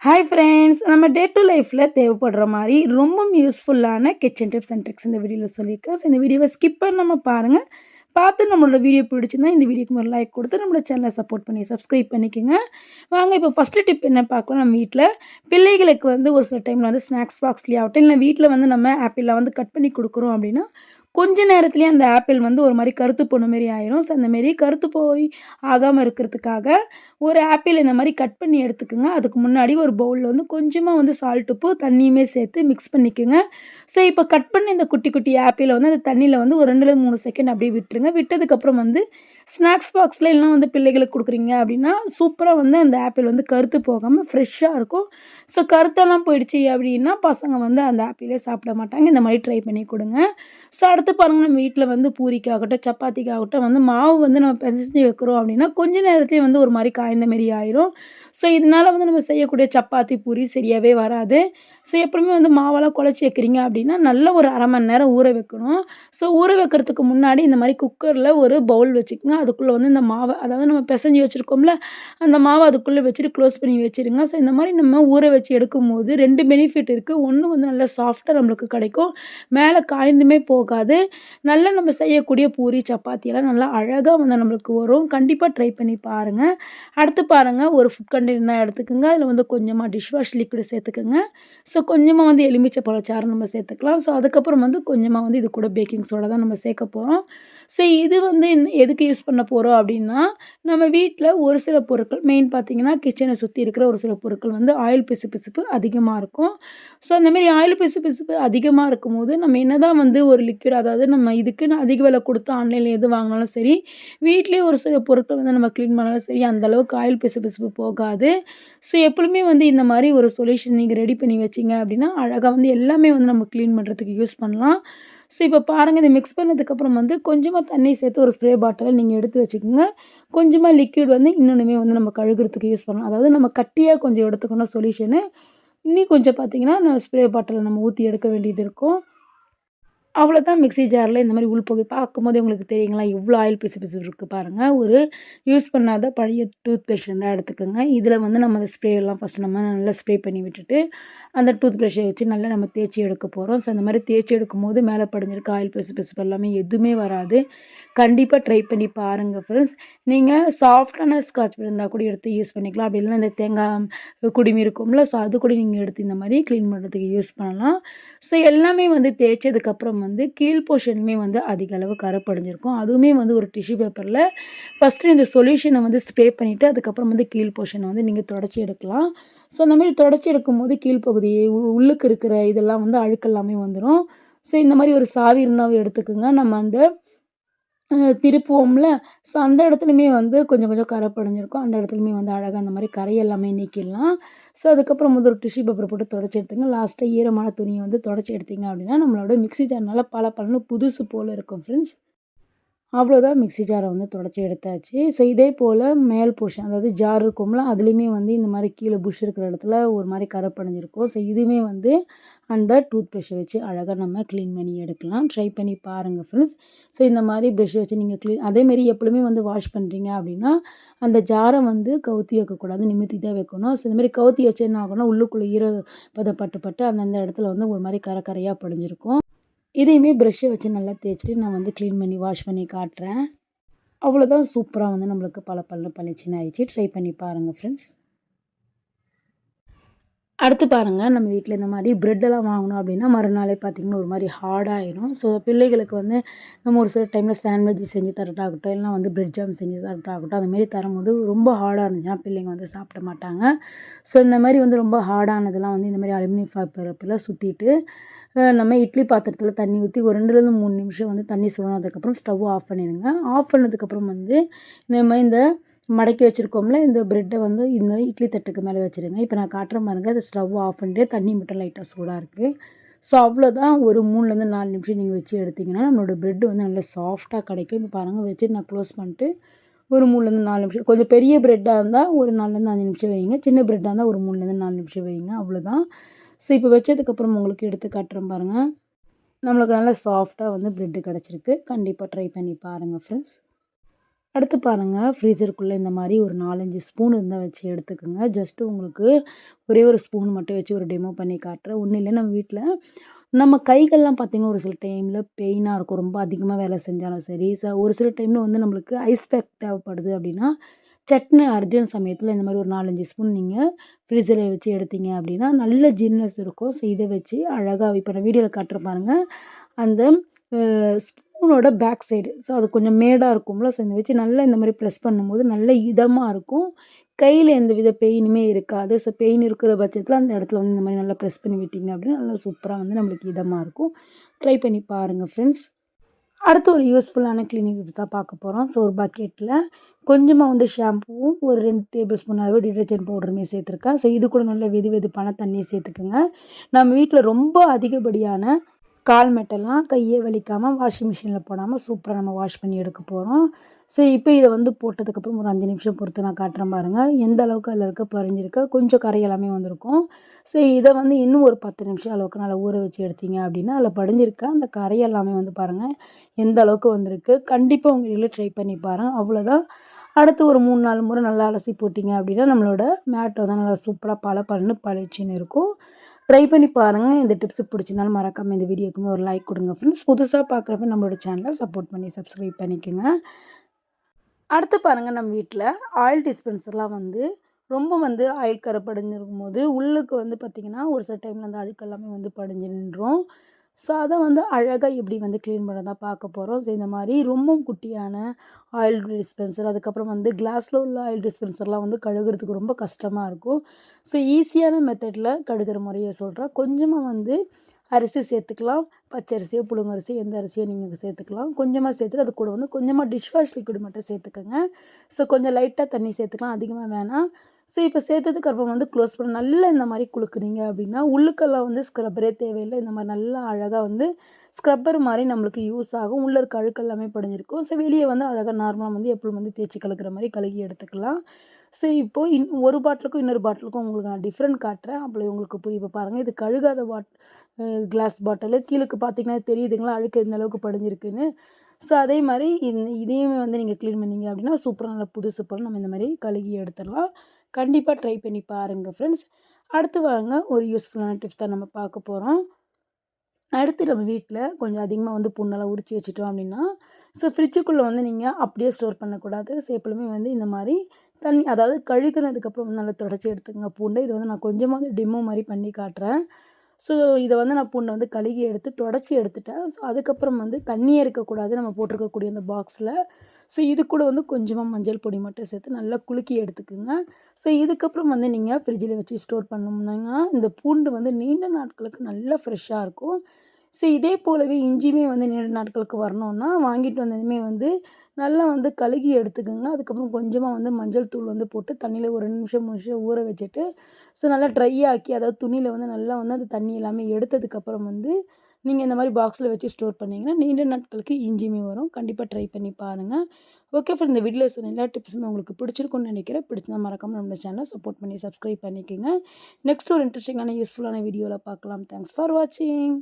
Hi friends நம்ம day to லைஃப்பில் தேவைப்படுற மாதிரி ரொம்பவும் யூஸ்ஃபுல்லான கிச்சன் டிப்ஸ் அண்ட் ட்ரிக்ஸ் இந்த வீடியோவில் சொல்லியிருக்கேன். ஸோ இந்த வீடியோவை ஸ்கிப் பண்ணாமல் பாருங்கள் பார்த்து நம்மளோட வீடியோ பிடிச்சிருந்தா இந்த வீடியோக்கு ஒரு லைக் கொடுத்து நம்மளோட சேனலை சப்போர்ட் பண்ணி சப்ஸ்கிரைப் பண்ணிக்கோங்க. வாங்க இப்போ ஃபஸ்ட்டு டிப் என்ன பார்க்கலாம் நம்ம வீட்டில் பிள்ளைகளுக்கு வந்து ஒரு சில டைமில் வந்து ஸ்நாக்ஸ் பாக்ஸ்லேயே ஆகட்டும் இல்லை வீட்டில் வந்து நம்ம ஆப்பிளில் வந்து கட் பண்ணி கொடுக்குறோம் அப்படின்னா கொஞ்ச நேரத்துலேயே அந்த ஆப்பிள் வந்து ஒரு மாதிரி கருத்து போன மாரி ஆயிரும். ஸோ அந்த மாரி கருத்து போய் ஆகாமல் இருக்கிறதுக்காக ஒரு ஆப்பிள் இந்த மாதிரி கட் பண்ணி எடுத்துக்கோங்க. அதுக்கு முன்னாடி ஒரு பவுலில் வந்து கொஞ்சமாக வந்து சால்ட் உப்பு தண்ணியுமே சேர்த்து மிக்ஸ் பண்ணிக்கோங்க. ஸோ இப்போ கட் பண்ணி இந்த குட்டி குட்டி ஆப்பிளை வந்து அந்த தண்ணியில் வந்து ஒரு ரெண்டுல மூணு செகண்ட் அப்படியே விட்டுருங்க. விட்டதுக்கப்புறம் வந்து ஸ்நாக்ஸ் பாக்ஸில் எல்லாம் வந்து பிள்ளைகளுக்கு கொடுக்குறீங்க அப்படின்னா சூப்பராக வந்து அந்த ஆப்பிள் வந்து கருத்து போகாமல் ஃப்ரெஷ்ஷாக இருக்கும். ஸோ கருத்தெல்லாம் போயிடுச்சு அப்படின்னா பசங்க வந்து அந்த ஆப்பிளே சாப்பிட மாட்டாங்க. இந்த மாதிரி ட்ரை பண்ணி கொடுங்க. ஸோ அடுத்து பாருங்கள் நம்ம வீட்டில் வந்து பூரிக்காகட்டும் சப்பாத்திக்காகட்டும் வந்து மாவு வந்து நம்ம பிசைஞ்சு வைக்கிறோம் அப்படின்னா கொஞ்ச நேரத்துலேயே வந்து ஒரு மாதிரி காய்ந்த மாரி ஆயிரும். ஸோ இதனால் வந்து நம்ம செய்யக்கூடிய சப்பாத்தி பூரி சரியாகவே வராது. ஸோ எப்பவுமே வந்து மாவெல்லாம் குழச்சி வைக்கிறீங்க அப்படின்னா நல்ல ஒரு அரை மணி நேரம் ஊற வைக்கணும். ஸோ ஊற வைக்கிறதுக்கு முன்னாடி இந்த மாதிரி குக்கரில் ஒரு பவுல் வச்சுக்கோங்க. அதுக்குள்ளே வந்து இந்த மாவை அதாவது நம்ம பிசைஞ்சு வச்சுருக்கோம்ல அந்த மாவை அதுக்குள்ளே வச்சுட்டு க்ளோஸ் பண்ணி வச்சுருங்க. ஸோ இந்த மாதிரி நம்ம ஊற வச்சு எடுக்கும்போது ரெண்டு பெனிஃபிட் இருக்குது ஒன்று வந்து நல்லா சாஃப்டாக நம்மளுக்கு கிடைக்கும். மேலே காய்ந்துமே போகாது. நல்லா நம்ம செய்யக்கூடிய பூரி சப்பாத்தியெல்லாம் நல்லா அழகாக வந்து நம்மளுக்கு வரும். கண்டிப்பாக ட்ரை பண்ணி பாருங்கள் அடுத்து பாருங்கள் ஒரு ஃபுட் கண்டெய்னர் எடுத்துக்கோங்க. அதில் வந்து கொஞ்சமாக டிஷ் வாஷ் லிக்விட் சேர்த்துக்கோங்க. ஸோ கொஞ்சமாக வந்து எலுமிச்சை பழச்சாறு நம்ம சேர்த்துக்கலாம். ஸோ அதுக்கப்புறம் வந்து கொஞ்சமாக வந்து இது கூட பேக்கிங் சோடா தான் நம்ம சேர்க்க போகிறோம் ஸோ இது வந்து எதுக்கு யூஸ் பண்ண போகிறோம் அப்படின்னா நம்ம வீட்டில் ஒரு சில பொருட்கள் மெயின் பார்த்திங்கன்னா கிச்சனை சுற்றி இருக்கிற ஒரு சில பொருட்கள் வந்து ஆயில் பிசு பிசுப்பு அதிகமாக இருக்கும். ஸோ அந்தமாரி ஆயில் பிசு பிசுப்பு அதிகமாக இருக்கும்போது நம்ம என்ன தான் வந்து ஒரு லிக்விட் அதாவது நம்ம இதுக்குன்னு அதிக விலை கொடுத்து ஆன்லைனில் எது வாங்கினாலும் சரி வீட்லேயே ஒரு சில பொருட்கள் வந்து நம்ம க்ளீன் பண்ணாலும் சரி அந்தளவுக்கு ஆயில் பிசு பிசுப்பு போகாது. ஸோ எப்பொழுதுமே வந்து இந்த மாதிரி ஒரு சொல்யூஷன் நீங்கள் ரெடி பண்ணி வச்சிங்க அப்படின்னா அழகாக வந்து எல்லாமே வந்து நம்ம க்ளீன் பண்ணுறதுக்கு யூஸ் பண்ணலாம். ஸோ இப்போ பாருங்கள் இதை மிக்ஸ் பண்ணதுக்கப்புறம் வந்து கொஞ்சமாக தண்ணி சேர்த்து ஒரு ஸ்ப்ரே பாட்டிலை நீங்கள் எடுத்து வச்சுக்கோங்க. கொஞ்சமாக லிக்விட் வந்து இன்னொன்றுமே வந்து நம்ம கழுகுறதுக்கு யூஸ் பண்ணலாம். அதாவது நம்ம கட்டியாக கொஞ்சம் எடுத்துக்கணும் சொல்யூஷனு இன்னும் கொஞ்சம் பார்த்திங்கன்னா நம்ம ஸ்ப்ரே பாட்டிலை நம்ம ஊற்றி எடுக்க வேண்டியது இருக்கும். அவ்வளோதான் மிக்ஸி ஜாரில் இந்த மாதிரி உள்பகுதி பார்க்கும்போதே உங்களுக்கு தெரியுங்களா? இவ்வளோ ஆயில் பிசு பிசு இருக்குது பாருங்கள் ஒரு யூஸ் பண்ணாத பழைய டூத் ப்ரஷ் இருந்தால் எடுத்துக்கோங்க. இதில் வந்து நம்ம அந்த ஸ்ப்ரே எல்லாம் ஃபஸ்ட்டு நம்ம நல்லா ஸ்ப்ரே பண்ணி விட்டுட்டு அந்த டூத் ப்ரஷ்ஷை வச்சு நல்லா நம்ம தேய்ச்சி எடுக்க போகிறோம் ஸோ அந்த மாதிரி தேய்ச்சி எடுக்கும் போது மேலே படிஞ்சிருக்க ஆயில் பிசு பிசுப்பு எல்லாமே எதுவுமே வராது. கண்டிப்பாக ட்ரை பண்ணி பாருங்கள் ஃப்ரெண்ட்ஸ் நீங்கள் சாஃப்டான ஸ்க்ராட்ச் இருந்தால் கூட எடுத்து யூஸ் பண்ணிக்கலாம். அப்படி இல்லைன்னா இந்த தேங்காய் குடிமி இருக்கும்ல ஸோ அது கூட நீங்கள் எடுத்து இந்த மாதிரி க்ளீன் பண்ணுறதுக்கு யூஸ் பண்ணலாம். ஸோ எல்லாமே வந்து தேய்ச்சதுக்கப்புறம் வந்து கீழ் போர்ஷனுமே வந்து அதிக அளவு கரைப்படைஞ்சிருக்கும் அதுவுமே வந்து ஒரு டிஷ்யூ பேப்பரில் ஃபஸ்ட்டு இந்த சொல்யூஷனை வந்து ஸ்ப்ரே பண்ணிவிட்டு அதுக்கப்புறம் வந்து கீழ் போர்ஷனை வந்து நீங்கள் தொடச்சி எடுக்கலாம். ஸோ அந்த மாதிரி தொடச்சி எடுக்கும்போது கீழ்ப்பகுதி உள்ளுக்கு இருக்கிற இதெல்லாம் வந்து அழுக்கெல்லாமே வந்துடும் ஸோ இந்த மாதிரி ஒரு சாவி இருந்தாலும் எடுத்துக்கோங்க. நம்ம அந்த திருப்புவோம்ல. ஸோ அந்த இடத்துலையுமே வந்து கொஞ்சம் கொஞ்சம் கரை படிஞ்சிருக்கும் அந்த இடத்துலையுமே வந்து அழகாக அந்த மாதிரி கரை எல்லாமே நீக்கிடலாம். ஸோ அதுக்கப்புறம் வந்து ஒரு டிஷ்யூ பேப்பர் போட்டு தொடச்சி எடுத்துங்க. லாஸ்ட்டாக ஈரமான துணியை வந்து தொடச்சி எடுத்திங்க அப்படின்னா நம்மளோட மிக்ஸி ஜார் நல்லா பல பலன்னு புதுசு போல் இருக்கும் ஃப்ரெண்ட்ஸ் அவ்வளோதான் மிக்ஸி ஜாரை வந்து தொடச்சி எடுத்தாச்சு. ஸோ இதே போல் மேல் போர்ஷன் அதாவது ஜார் இருக்கும்ல அதுலேயுமே வந்து இந்த மாதிரி கீழே புஷ் இருக்கிற இடத்துல ஒரு மாதிரி கரப்படைஞ்சிருக்கும் ஸோ இதுவுமே வந்து அந்த டூத் ப்ரஷ்ஷை வச்சு அழகாக நம்ம க்ளீன் பண்ணி எடுக்கலாம். ட்ரை பண்ணி பாருங்கள் ஃப்ரெண்ட்ஸ் ஸோ இந்த மாதிரி ப்ரெஷ் வச்சு நீங்கள் க்ளீன் அதேமாரி எப்பவுமே வந்து வாஷ் பண்ணுறீங்க அப்படின்னா அந்த ஜாரை வந்து கவுத்தி வைக்கக்கூடாது நிமித்தி தான் வைக்கணும். ஸோ இந்தமாதிரி கவுத்தி வச்சு என்ன ஆகணும் உள்ளுக்குள்ளே ஈர பதம் பட்டு பட்டு அந்தந்த இடத்துல வந்து ஒரு மாதிரி கரை கரையாக படிஞ்சிருக்கும். இதையுமே ப்ரெஷ்ஷை வச்சு நல்லா தேய்ச்சிட்டு நான் வந்து க்ளீன் பண்ணி வாஷ் பண்ணி காட்டுறேன். அவ்வளோதான் சூப்பராக வந்து நம்மளுக்கு பல பல பளிச்சுன்னு ஆயிடுச்சு. ட்ரை பண்ணி பாருங்கள் ஃப்ரெண்ட்ஸ் அடுத்து பாருங்கள் நம்ம வீட்டில் இந்த மாதிரி ப்ரெட்டெல்லாம் வாங்கினோம் அப்படின்னா மறுநாளே பார்த்திங்கன்னா ஒரு மாதிரி ஹார்டாகிடும் ஸோ பிள்ளைகளுக்கு வந்து நம்ம ஒரு சில டைமில் சாண்ட்விச் செஞ்சு தரட்டாகட்டும் இல்லைனா வந்து ப்ரெட் ஜாம் செஞ்சு தரட்டாகட்டும் அந்தமாரி தரும்போது ரொம்ப ஹார்டாக இருந்துச்சுன்னா பிள்ளைங்க வந்து சாப்பிட மாட்டாங்க. ஸோ இந்த மாதிரி வந்து ரொம்ப ஹார்டானதெல்லாம் வந்து இந்த மாதிரி அலுமினியம் பேப்பரில் சுற்றிட்டு நம்ம இட்லி பாத்திரத்தில் தண்ணி ஊற்றி ஒரு ரெண்டுலேருந்து மூணு நிமிஷம் வந்து தண்ணி சுடனதுக்கப்புறம் ஸ்டவ் ஆஃப் பண்ணிடுங்க. ஆஃப் பண்ணதுக்கப்புறம் வந்து நம்ம இந்த மடக்கி வச்சுருக்கோம்ல இந்த ப்ரெட்டை வந்து இந்த இட்லி தட்டுக்கு மேலே வச்சுருங்க. இப்போ நான் காட்டுற பாருங்க அது ஸ்டவ் ஆஃப் பண்ணிட்டு தண்ணி மட்டும் லைட்டாக சூடாக இருக்குது ஸோ அவ்வளோதான் ஒரு மூணுலேருந்து நாலு நிமிஷம் நீங்கள் வச்சு எடுத்திங்கன்னா நம்மளோட ப்ரெட் வந்து நல்லா சாஃப்டாக கிடைக்கும். இப்போ பாருங்கள் வச்சு நான் க்ளோஸ் பண்ணிட்டு ஒரு மூணுலேருந்து நாலு நிமிஷம் கொஞ்சம் பெரிய ப்ரெட்டாக இருந்தால் ஒரு நாலுலேருந்து அஞ்சு நிமிஷம் வைங்க. சின்ன ப்ரெட்டாக இருந்தால் ஒரு மூணுலேருந்து நாலு நிமிஷம் வைங்க. அவ்வளோதான் ஸோ இப்போ வச்சதுக்கப்புறம் உங்களுக்கு எடுத்து காட்டுறேன் பாருங்கள் நம்மளுக்கு நல்லா சாஃப்டாக வந்து ப்ரெட்டு கிடச்சிருக்கு. கண்டிப்பாக ட்ரை பண்ணி பாருங்கள் ஃப்ரெண்ட்ஸ் அடுத்து பாருங்கள் ஃப்ரீசருக்குள்ளே இந்த மாதிரி ஒரு நாலஞ்சு ஸ்பூன் இருந்தால் வச்சு எடுத்துக்கோங்க. ஜஸ்ட்டு உங்களுக்கு ஒரே ஒரு ஸ்பூன் மட்டும் வச்சு ஒரு டெமோ பண்ணி காட்டுறேன். ஒன்றும் இல்லை நம்ம வீட்டில் நம்ம கைகள்லாம் பார்த்திங்கன்னா ஒரு சில டைமில் பெயினாக இருக்கும். ரொம்ப அதிகமாக வேலை செஞ்சாலும் சரி ச ஒரு சில டைமில் வந்து நம்மளுக்கு ஐஸ் பேக் தேவைப்படுது அப்படின்னா சட்னி அர்ஜென்ட் சமயத்தில் இந்த மாதிரி ஒரு நாலஞ்சு ஸ்பூன் நீங்கள் ஃப்ரீசரில் வச்சு எடுத்தீங்க அப்படின்னா நல்ல ஜின்னஸ் இருக்கும். ஸோ இதை வச்சு அழகாக இப்போ நான் வீடியோவில் காட்டுற பாருங்கள் அந்த ஸ்பூனோட பேக் சைடு ஸோ அது கொஞ்சம் மேடாக இருக்கும்ல. ஸோ இந்த வச்சு நல்லா இந்த மாதிரி ப்ரெஸ் பண்ணும்போது நல்ல இதமாக இருக்கும். கையில் எந்த வித பெயினுமே இருக்காது. ஸோ பெயின் இருக்கிற பட்சத்தில் அந்த இடத்துல வந்து இந்த மாதிரி நல்லா ப்ரெஸ் பண்ணி விட்டிங்க அப்படின்னா நல்லா சூப்பராக வந்து நம்மளுக்கு இதமாக இருக்கும். ட்ரை பண்ணி பாருங்கள் ஃப்ரெண்ட்ஸ் அடுத்து ஒரு யூஸ்ஃபுல்லான கிளினிக் டிப்ஸ் தான் பார்க்க போகிறோம் ஸோ ஒரு பக்கெட்டில் கொஞ்சமாக வந்து ஷாம்புவும் ஒரு ரெண்டு டேபிள் ஸ்பூன் அளவு டிடர்ஜென்ட் பவுடருமே சேர்த்துருக்கேன். ஸோ இது கூட நல்ல வெது வெதுப்பான தண்ணியை சேர்த்துக்குங்க. நம்ம வீட்டில் ரொம்ப அதிகப்படியான கால் மெட்டெல்லாம் கையே வலிக்காமல் வாஷிங் மிஷினில் போடாமல் சூப்பராக நம்ம வாஷ் பண்ணி எடுக்க போகிறோம் ஸோ இப்போ இதை வந்து போட்டதுக்கப்புறம் ஒரு அஞ்சு நிமிஷம் பொறுத்து நான் காட்டுறேன் பாருங்கள் எந்த அளவுக்கு அதில் இருக்க பறிஞ்சிருக்க? கொஞ்சம் கரை எல்லாமே வந்திருக்கும். ஸோ இதை வந்து இன்னும் ஒரு பத்து நிமிஷம் அளவுக்கு நல்லா ஊற வச்சு எடுத்தீங்க அப்படின்னா அதில் படிஞ்சிருக்க அந்த கரை எல்லாமே வந்து பாருங்கள் எந்த அளவுக்கு வந்திருக்கு? கண்டிப்பாக உங்கள் இதில் ட்ரை பண்ணி பாருங்கள் அவ்வளோதான் அடுத்து ஒரு மூணு நாலு முறை நல்லா அலசி போட்டிங்க அப்படின்னா நம்மளோட மேட்டை வந்து நல்லா சூப்பராக பல பலன்னு பளிச்சின்னு இருக்கும். ட்ரை பண்ணி பாருங்கள் இந்த டிப்ஸ் பிடிச்சிருந்தாலும் மறக்காமல் இந்த வீடியோக்குமே ஒரு லைக் கொடுங்க ஃப்ரெண்ட்ஸ் புதுசாக பார்க்குறப்ப நம்மளோட சேனலை சப்போர்ட் பண்ணி சப்ஸ்கிரைப் பண்ணிக்கோங்க. அடுத்து பாருங்கள் நம்ம வீட்டில் ஆயில் டிஸ்பென்சர்லாம் வந்து ரொம்ப வந்து ஆயில் கரை படிஞ்சிருக்கும் போது உள்ளுக்கு வந்து பார்த்திங்கன்னா ஒரு சில டைமில் அந்த அழுக்கெல்லாமே வந்து படிஞ்சு நின்றோம் ஸோ அதை வந்து அழகாக எப்படி வந்து க்ளீன் பண்ண பார்க்க போகிறோம் ஸோ இந்த மாதிரி ரொம்பவும் குட்டியான ஆயில் டிஸ்பென்சர் அதுக்கப்புறம் வந்து கிளாஸில் உள்ள ஆயில் டிஸ்பென்சர்லாம் வந்து கழுகிறதுக்கு ரொம்ப கஷ்டமாக இருக்கும். ஸோ ஈஸியான மெத்தடில் கழுகிற முறையை சொல்கிறேன் கொஞ்சமாக வந்து அரிசி சேர்த்துக்கலாம். பச்சை அரிசியோ புழுங்கரிசியோ எந்த அரிசியோ நீங்கள் சேர்த்துக்கலாம். கொஞ்சமாக சேர்த்துட்டு அது கூட வந்து கொஞ்சமாக டிஷ் வாஷ் லிக்விட் மட்டும் சேர்த்துக்கோங்க. ஸோ கொஞ்சம் லைட்டாக தண்ணி சேர்த்துக்கலாம். அதிகமாக வேணாம். ஸோ இப்போ சேர்த்ததுக்கு அப்புறம் வந்து க்ளோஸ் பண்ண நல்லா இந்த மாதிரி குளுக்குறீங்க அப்படின்னா உள்ளுக்கெல்லாம் வந்து ஸ்க்ரப்பரே தேவையில்லை. இந்த மாதிரி நல்லா அழகாக வந்து ஸ்க்ரப்பர் மாதிரி நம்மளுக்கு யூஸ் ஆகும். உள்ளே இருக்க அழுக்கு எல்லாமே படிஞ்சிருக்கும். ஸோ வெளியே வந்து அழகாக நார்மலாக வந்து எப்பவும் வந்து தேய்ச்சி கலக்கிற மாதிரி கழுகி எடுத்துக்கலாம். ஸோ இப்போது இன் ஒரு பாட்டிலுக்கும் இன்னொரு பாட்டிலுக்கும் உங்களுக்கு நான் டிஃப்ரெண்ட் காட்டுறேன். அப்படி உங்களுக்கு புரிய இப்போ பாருங்கள் இது கழுகாத பாட் கிளாஸ் பாட்டிலு கீழுக்கு பார்த்தீங்கன்னா தெரியுதுங்களா? அழுக்கு இந்த அளவுக்கு படிஞ்சிருக்குன்னு. ஸோ அதே மாதிரி இந்த இதையுமே வந்து நீங்கள் க்ளீன் பண்ணீங்க அப்படின்னா சூப்பராக நல்லா புதுசு போல் நம்ம இந்த மாதிரி கழுகி எடுத்துடலாம். கண்டிப்பாக ட்ரை பண்ணி பாருங்கள் ஃப்ரெண்ட்ஸ். அடுத்து வாங்க ஒரு யூஸ்ஃபுல்லான டிப்ஸ் தான் நம்ம பார்க்க போகிறோம் அடுத்து நம்ம வீட்டில் கொஞ்சம் அதிகமாக வந்து புண்ணெல்லாம் உரித்து வச்சுட்டோம் அப்படின்னா ஸோ ஃப்ரிட்ஜுக்குள்ளே வந்து நீங்கள் அப்படியே ஸ்டோர் பண்ணக்கூடாது. ஸோ எப்பவுமே வந்து இந்த மாதிரி தண்ணி அதாவது கழுகுனதுக்கப்புறம் வந்து நல்லா தொடச்சி எடுத்துக்கங்க. பூண்டு இது வந்து நான் கொஞ்சமாக வந்து டிம்மோ மாதிரி பண்ணி காட்டுறேன். ஸோ இதை வந்து நான் பூண்டை வந்து கழுகி எடுத்து தொடச்சி எடுத்துட்டேன். ஸோ அதுக்கப்புறம் வந்து தண்ணியே இருக்கக்கூடாது. நம்ம போட்டிருக்கக்கூடிய அந்த பாக்ஸில் ஸோ இது கூட வந்து கொஞ்சமாக மஞ்சள் பொடி மட்டும் சேர்த்து நல்லா குலுக்கி எடுத்துக்கோங்க. ஸோ இதுக்கப்புறம் வந்து நீங்கள் ஃப்ரிட்ஜில் வச்சு ஸ்டோர் பண்ணோம்னாங்க இந்த பூண்டு வந்து நீண்ட நாட்களுக்கு நல்லா ஃப்ரெஷ்ஷாக இருக்கும். ஸோ இதே போலவே இஞ்சியுமே வந்து நீண்ட நாட்களுக்கு வரணுன்னா வாங்கிட்டு வந்ததுமே வந்து நல்லா வந்து கழுகி எடுத்துக்கோங்க. அதுக்கப்புறம் கொஞ்சமாக வந்து மஞ்சள் தூள் வந்து போட்டு தண்ணியில் ஒரு ரெண்டு நிமிஷம் மூணு நிமிஷம் ஊற வச்சுட்டு ஸோ நல்லா ட்ரை ஆக்கி அதாவது துணியில் வந்து நல்லா வந்து அந்த தண்ணி எல்லாமே எடுத்ததுக்கப்புறம் வந்து நீங்கள் இந்த மாதிரி பாக்ஸில் வச்சு ஸ்டோர் பண்ணிங்கன்னா நீண்ட நாட்களுக்கு இஞ்சியுமே வரும். கண்டிப்பாக ட்ரை பண்ணி பாருங்கள் ஓகே ஃப்ரெண்ட் இந்த வீடியோஸ் எல்லா டிப்ஸுமே உங்களுக்கு பிடிச்சிருக்கும்னு நினைக்கிறேன். பிடிச்சா மறக்காமல் நம்ம சேனலை சப்போர்ட் பண்ணி சப்ஸ்கிரைப் பண்ணிக்கோங்க. நெக்ஸ்ட் ஒரு இன்ட்ரெஸ்டிங்கான யூஸ்ஃபுல்லான வீடியோவில் பார்க்கலாம். தேங்க்ஸ் ஃபார் வாட்சிங்